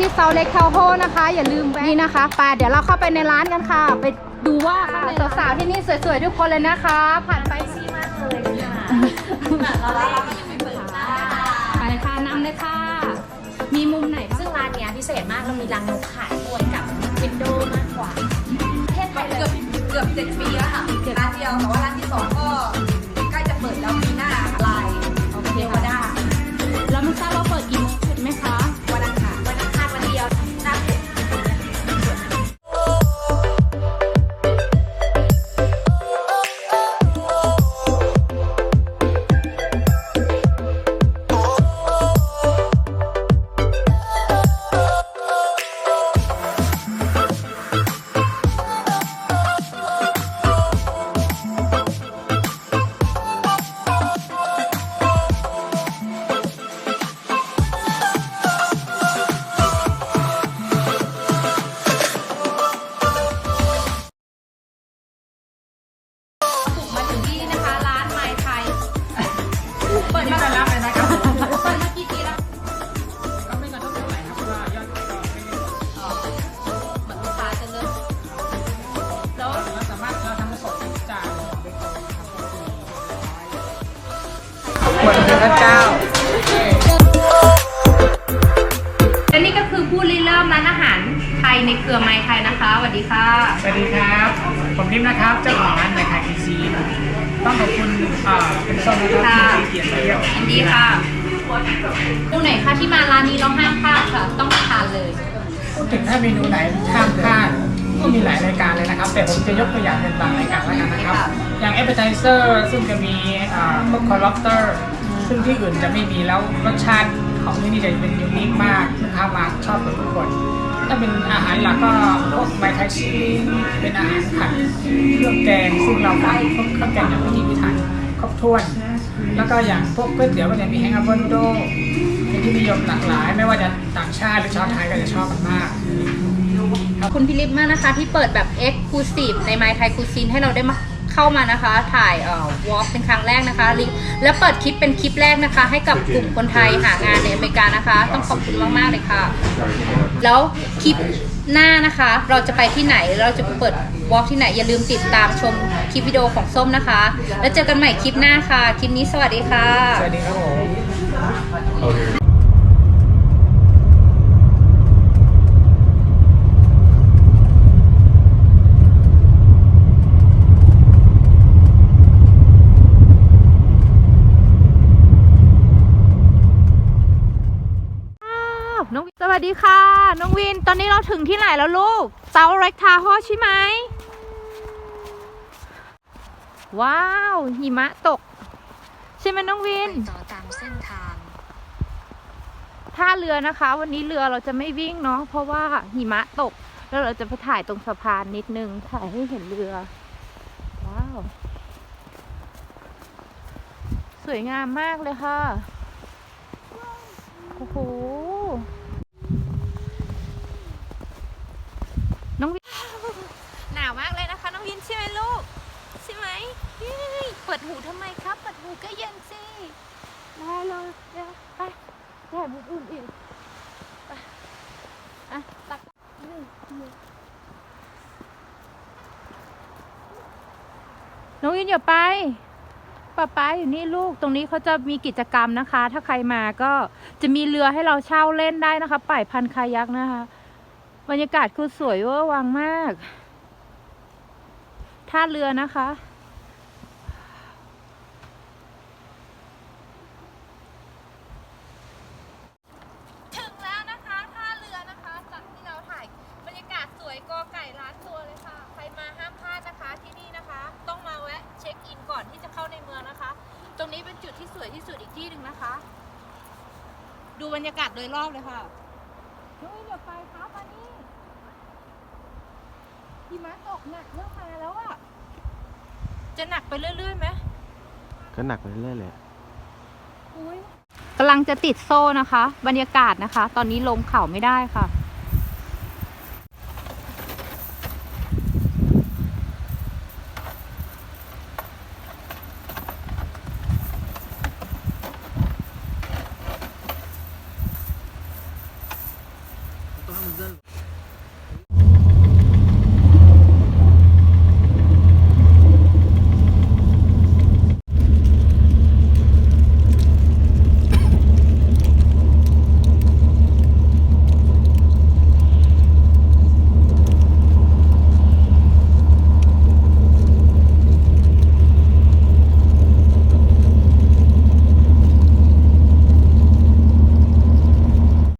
ที่เซาเล็กเทาโฮนะคะ อย่าลืมแวะนี่นะคะไปเดี๋ยวเราเข้าไปในร้านกันค่ะ ไปดูว่าสาวๆที่นี่สวยๆทุกคนเลยนะคะ ผ่านไปซีมากเลยไปค่ะนำเลยค่ะ มีมุมไหนบ้างซึ่งร้านเนี้ยพิเศษมากเรามีรังนกขายด้วยกับวินโดว์มากกว่าเทศไทยเลยเกือบเกือบเจ็ดปีแล้วค่ะร้านเดียวแต่ว่าร้านที่สองก็ใกล้จะเปิดแล้วปี เปิดมาต้อนรับเลยนะครับเปิดมากี่ปีแล้วก็ไม่กระทบเท่าไหร่ครับเพราะว่ายอดก็ไม่ได้อ๋อเหมือนลูกค้าจะเริ่มแล้วเราสามารถเราทำสดจากหมดเดือนละเก้าและนี่ก็คือผู้ริเริ่มร้านอาหารไทยในเครือไม้ไทยนะคะสวัสดีค่ะ สวัสดีครับ ผมริมนะครับ เจ้าของร้านในไทยพีซี ต้องขอบคุณอ่าเป็นส้มนะครับที่ให้เกียรติมาเยี่ยมยินดีค่ะดูไหนคะที่มาร้านนี้เราห้ามพลาดค่ะ ต้องมาทานเลย พูดถึงถ้าเมนูไหนห้ามพลาดก็มีหลายรายการเลยนะครับ แต่ผมจะยกตัวอย่างเป็นบางรายการแล้วกันนะครับ อย่าง appetizer ซึ่งจะมีอ่าพวก c o l l o p t e r ซึ่งที่อื่นจะไม่มีแล้วรสชาติของที่นี่จะเป็นยูนิคมากลูกค้ามาชอบกันทุกคน ถ้าเป็นอาหารหลักก็พวกไมไทยชีเป็นอาหารผัดเครื่องแกงซึ่งเราทำพวกเครื่องแกงอย่างพิถีพิถันครบถ้วน แล้วก็อย่างพวกก๋วยเตี๋ยวก็จะมีแฮงอัพเบิลโดเป็นที่นิยมหลากหลาย ไม่ว่าจะต่างชาติหรือชาวไทยก็จะชอบกันมากขอบคุณพี่ลิปมากนะคะ ที่เปิดแบบ Exclusive ใน My Thai Cuisine ให้เราได้มา เข้ามานะคะ ถ่ายเอ่อวอล์กเป็นครั้งแรกนะคะลิงและเปิดคลิปเป็นคลิปแรกนะคะ ให้กับกลุ่มคนไทยหางานในอเมริกานะคะ ต้องขอบคุณมากๆเลยค่ะ แล้วคลิปหน้านะคะ เราจะไปที่ไหนเราจะเปิดวอล์กที่ไหน อย่าลืมติดตามชมคลิปวิดีโอของส้มนะคะ แล้วเจอกันใหม่คลิปหน้าค่ะ คลิปนี้สวัสดีค่ะ สวัสดีครับผม สวัสดีค่ะ น้องวิน ตอนนี้เราถึงที่ไหนแล้วลูกเซาเร็กทาฮอใช่ไหม ว้าว หิมะตก ใช่ไหมน้องวิน ต่อตามเส้นทางท่าเรือนะคะ วันนี้เรือเราจะไม่วิ่งเนาะเพราะว่าหิมะตก แล้วเราจะไปถ่ายตรงสะพานนิดนึง ถ่ายให้เห็นเรือ ว้าว สวยงามมากเลยค่ะ โอ้โห น้องวิน หนาวมากเลยนะคะ น้องวินใช่ไหมลูก ใช่ไหมเฮ้ยเปิด หูทำไมครับเปิดหูก็เย็นสิได้เลยเดี๋ยวไปแถมอื่นๆอีกไปอะตักนี่นี่น้องวินอย่าไปป้าป้าอยู่นี่ลูกตรงนี้เขาจะมีกิจกรรมนะคะ ถ้าใครมาก็จะมีเรือให้เราเช่าเล่นได้นะคะป่ายพันคายักนะคะ บรรยากาศคือสวยเวอร์วังมากท่าเรือนะคะ ถึงแล้วนะคะท่าเรือนะคะจากที่เราถ่ายบรรยากาศสวยกอไก่ล้านตัวเลยค่ะ ใครมาห้ามพลาดนะคะที่นี่นะคะ ต้องมาแวะเช็คอินก่อนที่จะเข้าในเมืองนะคะ ตรงนี้เป็นจุด ที่สวยที่สุดอีกที่หนึ่งนะคะ ดูบรรยากาศโดยรอบเลยค่ะเฮ้ยเดี๋ยวไปครับอันนี้หิมะตกหนักเริ่มมาแล้วอะจะหนักไปเรื่อยๆไหมก็หนักไปเรื่อยๆเลยกำลังจะติดโซ่นะคะ บรรยากาศนะคะ ตอนนี้ลงเขาไม่ได้ค่ะ Thousand.